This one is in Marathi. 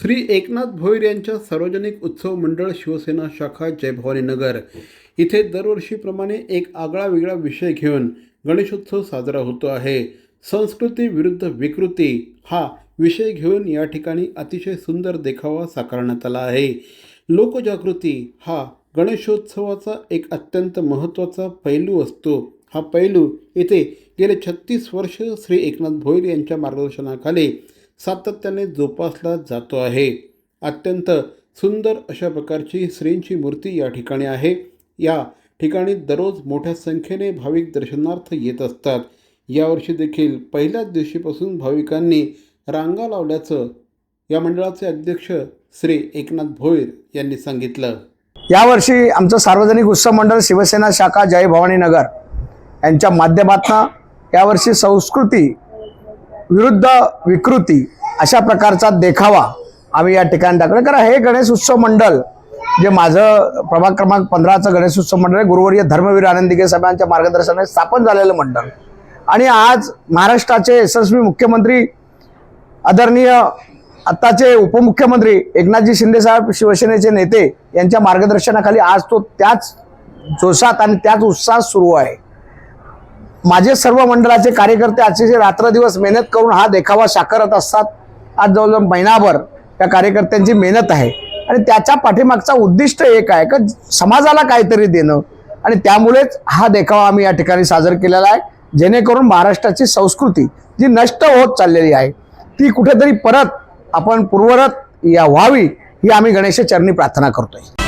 श्री एकनाथ भोईर यांच्या सार्वजनिक उत्सव मंडळ शिवसेना शाखा जयभवानी नगर इथे दरवर्षीप्रमाणे एक आगळा वेगळा विषय घेऊन गणेशोत्सव साजरा होतो आहे. संस्कृती विरुद्ध विकृती हा विषय घेऊन या ठिकाणी अतिशय सुंदर देखावा साकारण्यात आला आहे. लोकजागृती हा गणेशोत्सवाचा एक अत्यंत महत्त्वाचा पैलू असतो. हा पैलू इथे गेले छत्तीस वर्ष श्री एकनाथ भोईर यांच्या मार्गदर्शनाखाली सातत्याने जोपासला जातो आहे. अत्यंत सुंदर अशा प्रकारची श्रींची मूर्ती या ठिकाणी आहे. या ठिकाणी दररोज मोठ्या संख्येने भाविक दर्शनार्थ येत असतात. यावर्षी देखील पहिल्याच दिवशीपासून भाविकांनी रांगा लावल्याचं या मंडळाचे अध्यक्ष श्री एकनाथ भोईर यांनी सांगितलं. यावर्षी आमचं सार्वजनिक उत्सव मंडळ शिवसेना शाखा जय भवानी नगर यांच्या माध्यमातून यावर्षी संस्कृती विरुद्ध विकृती अशा प्रकारचा देखावा आम्ही या ठिकाणी टाकलं कारण हे गणेश उत्सव मंडळ जे माझं प्रभाग क्रमांक पंधराचं गणेश उत्सव मंडळ आहे गुरुवर्य धर्मवीर आनंदिके साहेबांच्या मार्गदर्शनाने स्थापन झालेलं मंडळ. आणि आज महाराष्ट्राचे यशस्वी मुख्यमंत्री आदरणीय आत्ताचे उपमुख्यमंत्री एकनाथजी शिंदेसाहेब शिवसेनेचे नेते यांच्या मार्गदर्शनाखाली आज तो त्याच जोशात आणि त्याच उत्साहात सुरू आहे. माझे सर्व मंडळाचे कार्यकर्ते अतिशय रात्रदिवस मेहनत करून हा देखावा साकारत असतात. आज जवळजवळ महिनाभर त्या कार्यकर्त्यांची मेहनत आहे. आणि त्याच्या पाठीमागचा उद्दिष्ट एक आहे का समाजाला काहीतरी देणं. आणि त्यामुळेच हा देखावा आम्ही या ठिकाणी साजर केलेला आहे. जेणेकरून महाराष्ट्राची संस्कृती जी नष्ट होत चाललेली आहे ती कुठेतरी परत आपण पूर्वरत या व्हावी ही आम्ही गणेश चरणी प्रार्थना करतोय.